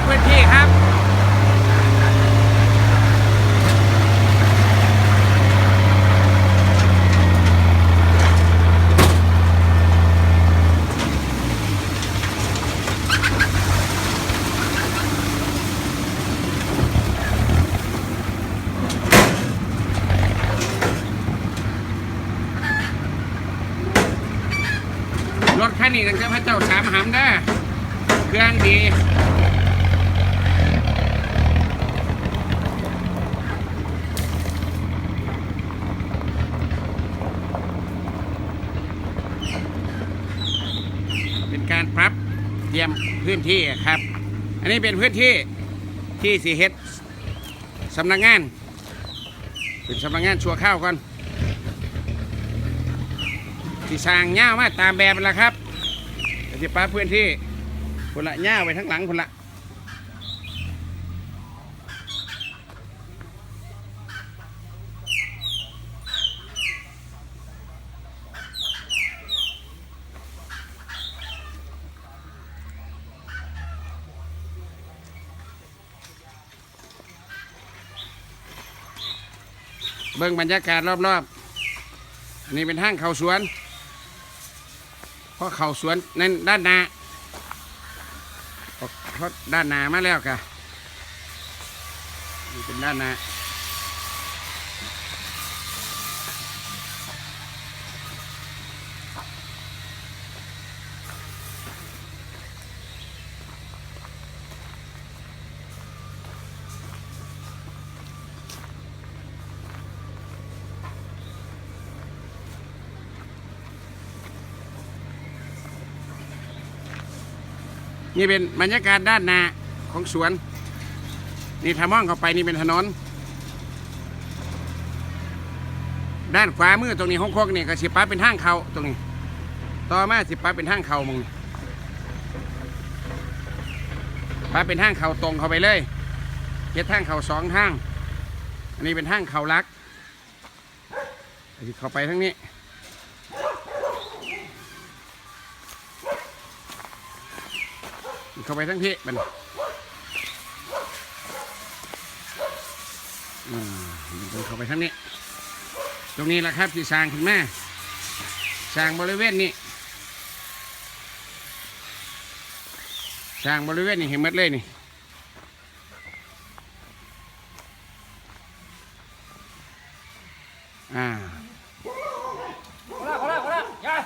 รับพื้นที่ครับรถคันนี้นะครับพระเจ้าสามหามได้เครื่องดี การปรับเตรียมพื้นที่ครับ อันนี้เป็นพื้นที่ที่สีเฮ็ดสำนักงานเป็นสำนักงานชัวข้าวก่อนที่สร้างย่าวมาตามแบบนั่นแหละครับจะปรับพื้นที่คนละย่าวไปทั้งหลังคนละ เบิ่งบรรยากาศรอบๆ อันนี้เป็นห้างเขาสวน เพราะเขาสวนนั่นด้านหน้าเพราะด้านหน้ามาแล้วกะนี่เป็นด้านหน้า นี่เป็นบรรยากาศด้านหน้าของสวน นี่ถ้ามองเข้าไปนี่เป็นถนน ด้านขวามือตรงนี้ห้องโคกนี่ก็สิปาเป็นทางเขาตรงนี้ ต่อมาสิปาเป็นทางเขามึงนี่ปาเป็นทางเขาตรงเข้าไปเลยเฮ็ดทางเขาสองทาง อันนี้เป็นทางเขาลักเข้าไปทั้งนี้ เข้าไปทั้งที่มันมันเข้าไปทั้งนี้ ตรงนี้แหละครับที่สร้างขึ้นมาสร้างบริเวณนี้สร้างบริเวณนี้เห็นมัดเลยนี่อ่า